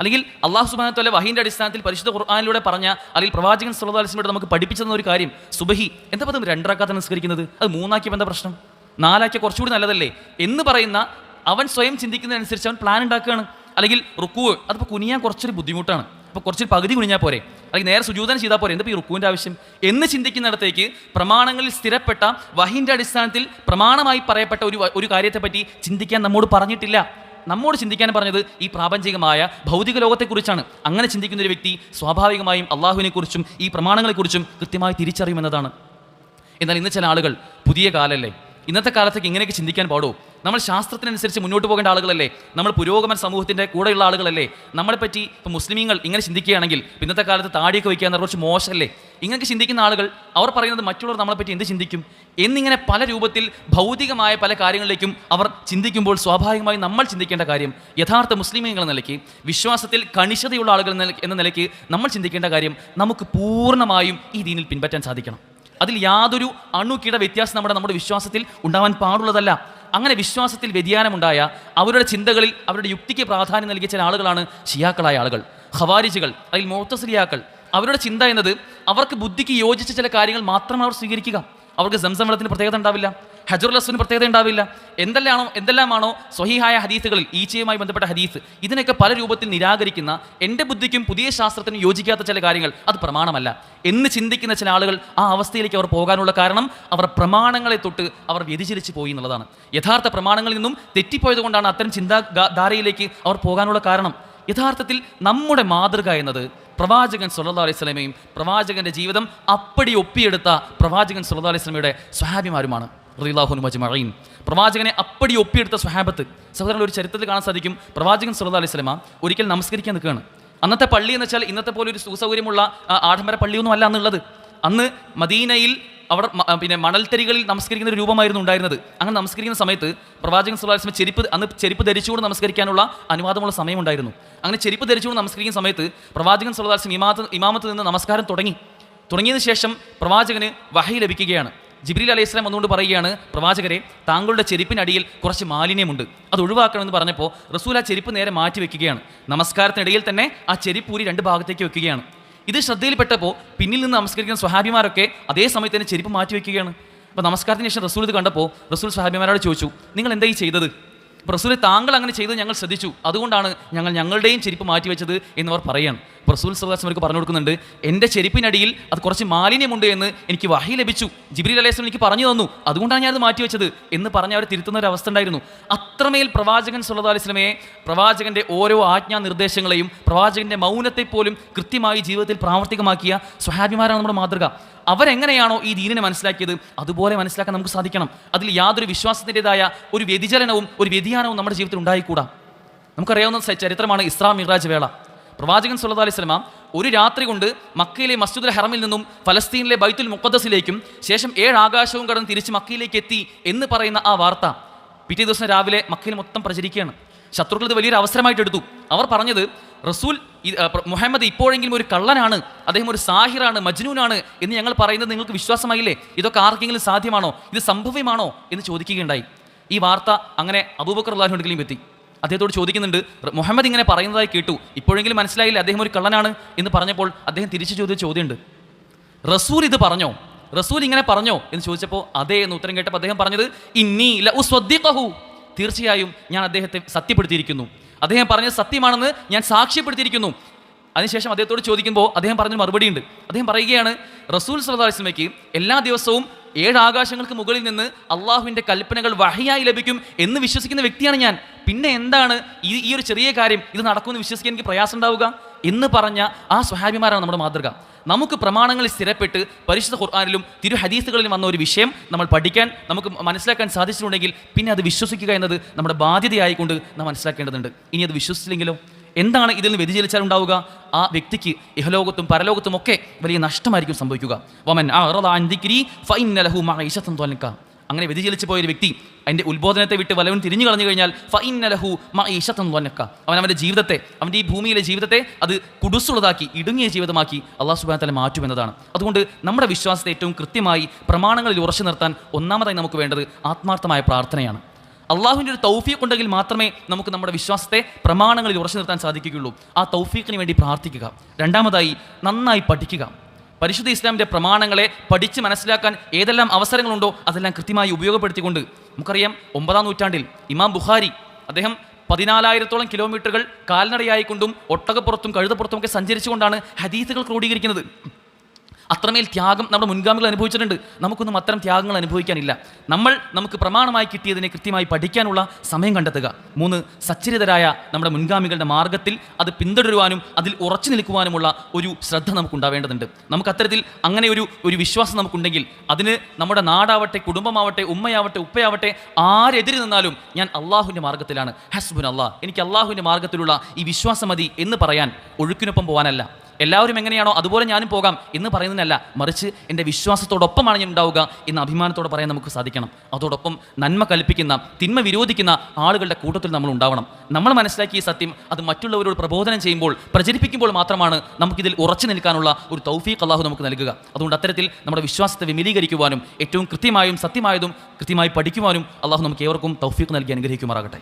അല്ലെങ്കിൽ അള്ളാഹു സുബാനത്തോലെ വഹീന്റെ അടിസ്ഥാനത്തിൽ പരിശുദ്ധ ഖുർആാനിലൂടെ പറഞ്ഞ അല്ലെങ്കിൽ പ്രവാചകൻ അലൈഹി വസല്ലം നമുക്ക് പഠിപ്പിച്ചു തന്ന ഒരു കാര്യം സുബഹി എന്താ പദം രണ്ടറക്കാത്ത നിസ്കരിക്കുന്നത്? അത് മൂന്നാക്കിയപ്പോൾ എന്താ പ്രശ്നം? നാലാക്കിയ കുറച്ചുകൂടി നല്ലതല്ലേ? എന്ന് പറയുന്ന അവൻ സ്വയം ചിന്തിക്കുന്നതനുസരിച്ച് അവൻ പ്ലാൻ ഉണ്ടാക്കുകയാണ്. അല്ലെങ്കിൽ റുക്കു അതിപ്പോൾ കുനിയാൻ കുറച്ചൊരു ബുദ്ധിമുട്ടാണ്. അപ്പോൾ കുറച്ച് പകുതി കുനിഞ്ഞാൽ പോരെ. അല്ലെങ്കിൽ നേരെ സുജൂതനം ചെയ്താൽ പോരെ. എന്താ ഈ റുക്കുവിന്റെ ആവശ്യം? എന്ന് ചിന്തിക്കുന്നിടത്തേക്ക് പ്രമാണങ്ങളിൽ സ്ഥിരപ്പെട്ട വഹിന്റെ അടിസ്ഥാനത്തിൽ പ്രമാണമായി പറയപ്പെട്ട ഒരു ഒരു കാര്യത്തെപ്പറ്റി ചിന്തിക്കാൻ നമ്മോട് പറഞ്ഞിട്ടില്ല. നമ്മോട് ചിന്തിക്കാൻ പറഞ്ഞത് ഈ പ്രാപഞ്ചികമായ ഭൗതിക ലോകത്തെക്കുറിച്ചാണ്. അങ്ങനെ ചിന്തിക്കുന്ന ഒരു വ്യക്തി സ്വാഭാവികമായും അള്ളാഹുവിനെക്കുറിച്ചും ഈ പ്രമാണങ്ങളെക്കുറിച്ചും കൃത്യമായി തിരിച്ചറിയുമെന്നതാണ്. എന്നാൽ ഇന്ന് ചില ആളുകൾ പുതിയ കാലല്ലേ? ഇന്നത്തെ കാലത്തേക്ക് ഇങ്ങനെയൊക്കെ ചിന്തിക്കാൻ പാടുമോ നമ്മൾ ശാസ്ത്രത്തിനനുസരിച്ച് മുന്നോട്ട് പോകേണ്ട ആളുകളല്ലേ? നമ്മൾ പുരോഗമന സമൂഹത്തിന്റെ കൂടെയുള്ള ആളുകളല്ലേ? നമ്മളെപ്പറ്റി ഇപ്പോൾ മുസ്ലിമീങ്ങൾ ഇങ്ങനെ ചിന്തിക്കുകയാണെങ്കിൽ ഇന്നത്തെ കാലത്ത് താടിയൊക്കെ വയ്ക്കുക എന്ന് കുറച്ച് മോശമല്ലേ? ഇങ്ങനെയൊക്കെ ചിന്തിക്കുന്ന ആളുകൾ അവർ പറയുന്നത് മറ്റുള്ളവർ നമ്മളെപ്പറ്റി എന്ത് ചിന്തിക്കും? എന്നിങ്ങനെ പല രൂപത്തിൽ ഭൗതികമായ പല കാര്യങ്ങളിലേക്കും അവർ ചിന്തിക്കുമ്പോൾ സ്വാഭാവികമായി നമ്മൾ ചിന്തിക്കേണ്ട കാര്യം യഥാർത്ഥ മുസ്ലിമീങ്ങൾ എന്ന നിലയ്ക്ക് വിശ്വാസത്തിൽ കണിശതയുള്ള ആളുകൾ എന്ന നിലയ്ക്ക്- എന്ന നിലയ്ക്ക് നമ്മൾ ചിന്തിക്കേണ്ട കാര്യം നമുക്ക് പൂർണമായും ഈ ദീനിൽ പിൻപറ്റാൻ സാധിക്കണം. അതിൽ യാതൊരു അണുക്കിട വ്യത്യാസം നമ്മുടെ നമ്മുടെ വിശ്വാസത്തിൽ ഉണ്ടാവാൻ പാടുള്ളതല്ല. അങ്ങനെ വിശ്വാസത്തിൽ വ്യതിയാനമുണ്ടായ അവരുടെ ചിന്തകളിൽ അവരുടെ യുക്തിക്ക് പ്രാധാന്യം നൽകിയ ചില ആളുകളാണ് ഷിയാക്കളായ ആളുകൾ. ഖവാരിജുകൾ അതിൽ മോത്തസ്ലിയാക്കൾ അവരുടെ ചിന്ത എന്നത് അവർക്ക് ബുദ്ധിക്ക് യോജിച്ച ചില കാര്യങ്ങൾ മാത്രമാണ് അവർ സ്വീകരിക്കുക. അവർക്ക് സംസം വെള്ളത്തിന് പ്രത്യേകത ഉണ്ടാവില്ല. ഹജറുൽ അസ്വിന് പ്രത്യേകത ഉണ്ടാവില്ല. എന്തെല്ലാമാണോ എന്തെല്ലാമാണോ സ്വഹിഹായ ഹദീസുകളിൽ ഈച്ചയുമായി ബന്ധപ്പെട്ട ഹദീസ് ഇതിനൊക്കെ പല രൂപത്തിൽ നിരാകരിക്കുന്ന എന്റെ ബുദ്ധിക്കും പുതിയ ശാസ്ത്രത്തിനും യോജിക്കാത്ത ചില കാര്യങ്ങൾ അത് പ്രമാണമല്ല. എന്ന് ചിന്തിക്കുന്ന ചില ആളുകൾ ആ അവസ്ഥയിലേക്ക് അവർ പോകാനുള്ള കാരണം അവർ പ്രമാണങ്ങളെ തൊട്ട് അവർ വ്യതിചരിച്ച് പോയി എന്നുള്ളതാണ്. യഥാർത്ഥ പ്രമാണങ്ങളിൽ നിന്നും തെറ്റിപ്പോയത് കൊണ്ടാണ് അത്തരം ചിന്താധാരയിലേക്ക് അവർ പോകാനുള്ള കാരണം. യഥാർത്ഥത്തിൽ നമ്മുടെ മാതൃക എന്നത് പ്രവാചകൻ സുല്ലാ അലൈഹി സ്വലമയും പ്രവാചകന്റെ ജീവിതം അപ്പടി ഒപ്പിയെടുത്ത പ്രവാചകൻ സുല്ലാ അലൈഹി സ്വലമയുടെ സ്വഹാബിമാരുമാണ്. റളിയല്ലാഹു മജ്മഈൻ പ്രവാചകനെ അപ്പടി ഒപ്പിയെടുത്ത സ്വഹാബത്ത് സഹോദരൻ ഒരു ചരിത്രത്തിൽ കാണാൻ സാധിക്കും. പ്രവാചകൻ സല്ലല്ലാഹു അലൈഹി സ്വലമ ഒരിക്കൽ നമസ്കരിക്കാൻ നിൽക്കുകയാണ്. അന്നത്തെ പള്ളി എന്ന് വെച്ചാൽ ഇന്നത്തെ പോലെ ഒരു സുസൗകര്യമുള്ള ആഡംബര പള്ളിയൊന്നും അല്ല എന്നുള്ളത് അന്ന് മദീനയിൽ അവിടെ പിന്നെ മണൽത്തരികളിൽ നമസ്കരിക്കുന്ന ഒരു രൂപമായിരുന്നു ഉണ്ടായിരുന്നത്. അങ്ങനെ നമസ്കരിക്കുന്ന സമയത്ത് പ്രവാചകൻ സുലാസ്മ ചെരുപ്പ് അന്ന് ചെരുപ്പ് ധരിച്ചുകൊണ്ട് നമസ്കരിക്കാനുള്ള അനുവാദമുള്ള സമയമുണ്ടായിരുന്നു. അങ്ങനെ ചെരുപ്പ് ധരിച്ചുകൊണ്ട് നമസ്കരിക്കുന്ന സമയത്ത് പ്രവാചകൻ സുലാസ്മ ഇമാമത്ത് ഇമാമത്ത് നിന്ന് നമസ്കാരം തുടങ്ങി. തുടങ്ങിയതിന് ശേഷം പ്രവാചകന് വഹി ലഭിക്കുകയാണ്. ജിബ്രീൽ അലൈഹി സ്വലാം വന്നുകൊണ്ട് പറയുകയാണ് പ്രവാചകരെ താങ്കളുടെ ചെരുപ്പിനടിയിൽ കുറച്ച് മാലിന്യമുണ്ട്. അത് ഒഴിവാക്കണമെന്ന് പറഞ്ഞപ്പോൾ റസൂൽ ആ ചെരുപ്പ് നേരെ മാറ്റി വെക്കുകയാണ്. നമസ്കാരത്തിനിടയിൽ തന്നെ ആ ചെരിപ്പൂരി രണ്ട് ഭാഗത്തേക്ക് വെക്കുകയാണ്. ഇത് ശ്രദ്ധയിൽപ്പെട്ടപ്പോൾ പിന്നിൽ നിന്ന് നമസ്കരിക്കുന്ന സ്വഹാബിമാരൊക്കെ അതേ സമയത്ത് തന്നെ ചെരുപ്പ് മാറ്റി വെക്കുകയാണ്. അപ്പോൾ നമസ്കാരത്തിന് ശേഷം റസൂൽ ഇത് കണ്ടപ്പോൾ റസൂൽ സ്വഹാബിമാരോട് ചോദിച്ചു നിങ്ങൾ എന്തായി ചെയ്തത്? റസൂൽ താങ്കൾ അങ്ങനെ ചെയ്തത് ഞങ്ങൾ ശ്രദ്ധിച്ചു. അതുകൊണ്ടാണ് ഞങ്ങൾ ഞങ്ങളുടെയും ചെരുപ്പ് മാറ്റിവെച്ചത് എന്നവർ പറയാണ്. അപ്പോൾ റസൂൽ സല്ലാസ് അവർക്ക് പറഞ്ഞു കൊടുക്കുന്നുണ്ട് എന്റെ ചെരുപ്പിനടിയിൽ അത് കുറച്ച് മാലിന്യമുണ്ട് എന്ന് എനിക്ക് വഹി ലഭിച്ചു. ജിബ്രീൽ അലൈഹി സ്വലം എനിക്ക് പറഞ്ഞു തന്നു. അതുകൊണ്ടാണ് ഞാനത് മാറ്റിവെച്ചത്. എന്ന് പറഞ്ഞ് അവർ തിരുത്തുന്ന ഒരു അവസ്ഥ ഉണ്ടായിരുന്നു. അത്രമേൽ പ്രവാചകൻ സല്ലല്ലാഹു അലൈഹി പ്രവാചകന്റെ ഓരോ ആജ്ഞാ നിർദ്ദേശങ്ങളെയും പ്രവാചകന്റെ മൗനത്തെ പോലും കൃത്യമായി ജീവിതത്തിൽ പ്രാവർത്തികമാക്കിയ സ്വഹാബിമാരാണ് നമ്മുടെ മാതൃക. അവരെങ്ങനെയാണോ ഈ ദീനിനെ മനസ്സിലാക്കിയത്? അതുപോലെ മനസ്സിലാക്കാൻ നമുക്ക് സാധിക്കണം. അതിൽ യാതൊരു വിശ്വാസത്തിന്റെതായ ഒരു വ്യതിചലനവും ഒരു വ്യതിയാനവും നമ്മുടെ ജീവിതത്തിൽ ഉണ്ടായിക്കൂടാ. നമുക്കറിയാവുന്ന ചരിത്രമാണ് ഇസ്ലാം മിറാജ് വേള. പ്രവാചകൻ സുല്ലാ അലൈഹി സ്വലാം ഒരു രാത്രി കൊണ്ട് മക്കയിലെ മസ്ജിദുൽ ഹറമിൽ നിന്നും ഫലസ്തീനിലെ ബൈത്തുൽ മുക്കദ്സിലേക്കും ശേഷം ഏഴ് ആകാശവും കടന്ന് തിരിച്ച് മക്കയിലേക്ക് എത്തി എന്ന് പറയുന്ന ആ വാർത്ത പിറ്റേ ദിവസം രാവിലെ മക്കയിൽ മൊത്തം പ്രചരിക്കുകയാണ്. ശത്രുക്കൾ ഇത് വലിയൊരു അവസരമായിട്ട് എടുത്തു. അവർ പറഞ്ഞത് റസൂൽ മുഹമ്മദ് ഇപ്പോഴെങ്കിലും ഒരു കള്ളനാണ് അദ്ദേഹം ഒരു സാഹിറാണ് മജ്നൂനാണ് എന്ന് ഞങ്ങൾ പറയുന്നത് നിങ്ങൾക്ക് വിശ്വാസമായില്ലേ? ഇതൊക്കെ ആർക്കെങ്കിലും സാധ്യമാണോ? ഇത് സംഭവ്യമാണോ? എന്ന് ചോദിക്കുകയുണ്ടായി. ഈ വാർത്ത അങ്ങനെ അബൂബക്കർ അള്ളാഹുണ്ടെങ്കിലും എത്തി. അദ്ദേഹത്തോട് ചോദിക്കുന്നുണ്ട് മുഹമ്മദ് ഇങ്ങനെ പറയുന്നതായി കേട്ടു. ഇപ്പോഴെങ്കിലും മനസ്സിലായില്ല അദ്ദേഹം ഒരു കള്ളനാണ്? എന്ന് പറഞ്ഞപ്പോൾ അദ്ദേഹം തിരിച്ചു ചോദിച്ച ചോദ്യമുണ്ട്. റസൂൽ ഇത് പറഞ്ഞോ? റസൂൽ ഇങ്ങനെ പറഞ്ഞോ? എന്ന് ചോദിച്ചപ്പോൾ അതേ എന്ന് ഉത്തരം കേട്ടപ്പോൾ അദ്ദേഹം പറഞ്ഞത് ഇന്നീ ലഹു. തീർച്ചയായും ഞാൻ അദ്ദേഹത്തെ സത്യപ്പെടുത്തിയിരിക്കുന്നു. അദ്ദേഹം പറഞ്ഞത് സത്യമാണെന്ന് ഞാൻ സാക്ഷ്യപ്പെടുത്തിയിരിക്കുന്നു. അതിനുശേഷം അദ്ദേഹത്തോട് ചോദിക്കുമ്പോൾ അദ്ദേഹം പറഞ്ഞ മറുപടിയുണ്ട്. അദ്ദേഹം പറയുകയാണ് റസൂൽ വസല്ലമയ്ക്ക് എല്ലാ ദിവസവും ഏഴ് ആകാശങ്ങൾക്ക് മുകളിൽ നിന്ന് അള്ളാഹുവിന്റെ കൽപ്പനകൾ വഹിയായി ലഭിക്കും എന്ന് വിശ്വസിക്കുന്ന വ്യക്തിയാണ് ഞാൻ. പിന്നെ എന്താണ് ഈ ഈ ഒരു ചെറിയ കാര്യം? ഇത് നടക്കുമെന്ന് വിശ്വസിക്കാൻ എനിക്ക് പ്രയാസം ഉണ്ടാവുക? എന്ന് പറഞ്ഞ ആ സ്വഹാബിമാരാണ് നമ്മുടെ മാതൃക. നമുക്ക് പ്രമാണങ്ങളിൽ സ്ഥിരപ്പെട്ട് പരിശുദ്ധ ഖുർആാനിലും തിരു ഹദീസുകളിലും വന്ന ഒരു വിഷയം നമ്മൾ പഠിക്കാൻ നമുക്ക് മനസ്സിലാക്കാൻ സാധിച്ചിട്ടുണ്ടെങ്കിൽ പിന്നെ അത് വിശ്വസിക്കുക എന്നത് നമ്മുടെ ബാധ്യതയായിക്കൊണ്ട് നാം മനസ്സിലാക്കേണ്ടതുണ്ട്. ഇനി അത് വിശ്വസിച്ചില്ലെങ്കിലോ? എന്താണ് ഇതിൽ നിന്ന് വ്യതിചലിച്ചാൽ ഉണ്ടാവുക? ആ വ്യക്തിക്ക് ഇഹലോകത്തും പരലോകത്തും ഒക്കെ വലിയ നഷ്ടമായിരിക്കും സംഭവിക്കുക. വമൻ അഅറദ അങ്ങനെ വ്യതിചലിച്ച് പോയ ഒരു വ്യക്തി അതിന്റെ ഉത്ബോധനത്തെ വിട്ട് വലവൻ തിരിഞ്ഞു കളഞ്ഞു കഴിഞ്ഞാൽ ഫൈനലഹു ദ്വൻക. അവൻ അവന്റെ ജീവിതത്തെ അവന്റെ ഈ ഭൂമിയിലെ ജീവിതത്തെ അത് കുടുസുള്ളതാക്കി ഇടുങ്ങിയ ജീവിതമാക്കി അള്ളാഹു മാറ്റും മാറ്റുമെന്നതാണ് അതുകൊണ്ട് നമ്മുടെ വിശ്വാസത്തെ ഏറ്റവും കൃത്യമായി പ്രമാണങ്ങളിൽ ഉറച്ചു നിർത്താൻ ഒന്നാമതായി നമുക്ക് വേണ്ടത് ആത്മാർത്ഥമായ പ്രാർത്ഥനയാണ്. അള്ളാഹുവിന്റെ ഒരു തൗഫീഖ് ഉണ്ടെങ്കിൽ മാത്രമേ നമുക്ക് നമ്മുടെ വിശ്വാസത്തെ പ്രമാണങ്ങളിൽ ഉറച്ചു നിർത്താൻ സാധിക്കുകയുള്ളൂ. ആ തൗഫീഖിന് വേണ്ടി പ്രാർത്ഥിക്കുക. രണ്ടാമതായി നന്നായി പഠിക്കുക. പരിശുദ്ധ ഇസ്ലാമിന്റെ പ്രമാണങ്ങളെ പഠിച്ച് മനസ്സിലാക്കാൻ ഏതെല്ലാം അവസരങ്ങളുണ്ടോ അതെല്ലാം കൃത്യമായി ഉപയോഗപ്പെടുത്തിക്കൊണ്ട് നമുക്കറിയാം ഒമ്പതാം നൂറ്റാണ്ടിൽ ഇമാം ബുഖാരി അദ്ദേഹം പതിനാലായിരത്തോളം കിലോമീറ്ററുകൾ കാൽനടയായിക്കൊണ്ടും ഒട്ടകപ്പുറത്തും കഴുതപ്പുറത്തും ഒക്കെ സഞ്ചരിച്ചുകൊണ്ടാണ് ഹദീസുകൾ ക്രോഡീകരിക്കുന്നത്. അത്രമേൽ ത്യാഗം നമ്മുടെ മുൻഗാമികൾ അനുഭവിച്ചിട്ടുണ്ട്. നമുക്കൊന്നും അത്തരം ത്യാഗങ്ങൾ അനുഭവിക്കാനില്ല. നമ്മൾ നമുക്ക് പ്രമാണമായി കിട്ടിയതിനെ കൃത്യമായി പഠിക്കാനുള്ള സമയം കണ്ടെത്തുക. മൂന്ന് സച്ചരിതരായ നമ്മുടെ മുൻഗാമികളുടെ മാർഗത്തിൽ അത് പിന്തുടരുവാനും അതിൽ ഉറച്ചു നിൽക്കുവാനുമുള്ള ഒരു ശ്രദ്ധ നമുക്കുണ്ടാവേണ്ടതുണ്ട്. നമുക്ക് അത്തരത്തിൽ അങ്ങനെ ഒരു ഒരു വിശ്വാസം നമുക്കുണ്ടെങ്കിൽ അതിന് നമ്മുടെ നാടാവട്ടെ കുടുംബമാവട്ടെ ഉമ്മയാവട്ടെ ഉപ്പയാവട്ടെ ആരെതിരി നിന്നാലും ഞാൻ അള്ളാഹുവിന്റെ മാർഗത്തിലാണ് ഹസ്ബുൻ അള്ളാഹ് എനിക്ക് അള്ളാഹുവിന്റെ മാർഗത്തിലുള്ള ഈ വിശ്വാസം മതി എന്ന് പറയാൻ ഒഴുക്കിനൊപ്പം പോകാനല്ല എല്ലാവരും എങ്ങനെയാണോ അതുപോലെ ഞാനും പോകാം എന്ന് പറയുന്നതിനല്ല മറിച്ച് എന്റെ വിശ്വാസത്തോടൊപ്പമാണ് ഞാൻ ഉണ്ടാവുക എന്ന് അഭിമാനത്തോടെ പറയാൻ നമുക്ക് സാധിക്കണം. അതോടൊപ്പം നന്മ കൽപ്പിക്കുന്ന തിന്മ വിരോധിക്കുന്ന ആളുകളുടെ കൂട്ടത്തിൽ നമ്മൾ ഉണ്ടാവണം. നമ്മൾ മനസ്സിലാക്കിയ ഈ സത്യം അത് മറ്റുള്ളവരോട് പ്രബോധനം ചെയ്യുമ്പോൾ പ്രചരിപ്പിക്കുമ്പോൾ മാത്രമാണ് നമുക്കിതിൽ ഉറച്ചു നിൽക്കാനുള്ള ഒരു തൗഫീഖ് അള്ളാഹു നമുക്ക് നൽകുക. അതുകൊണ്ട് അത്തരത്തിൽ നമ്മുടെ വിശ്വാസത്തെ വിമലീകരിക്കുവാനും ഏറ്റവും കൃത്യമായും സത്യമായതും കൃത്യമായി പഠിക്കുവാനും അള്ളാഹു നമുക്ക് ഏവർക്കും തൗഫീഖ് നൽകി അനുഗ്രഹിക്കുമാറാകട്ടെ.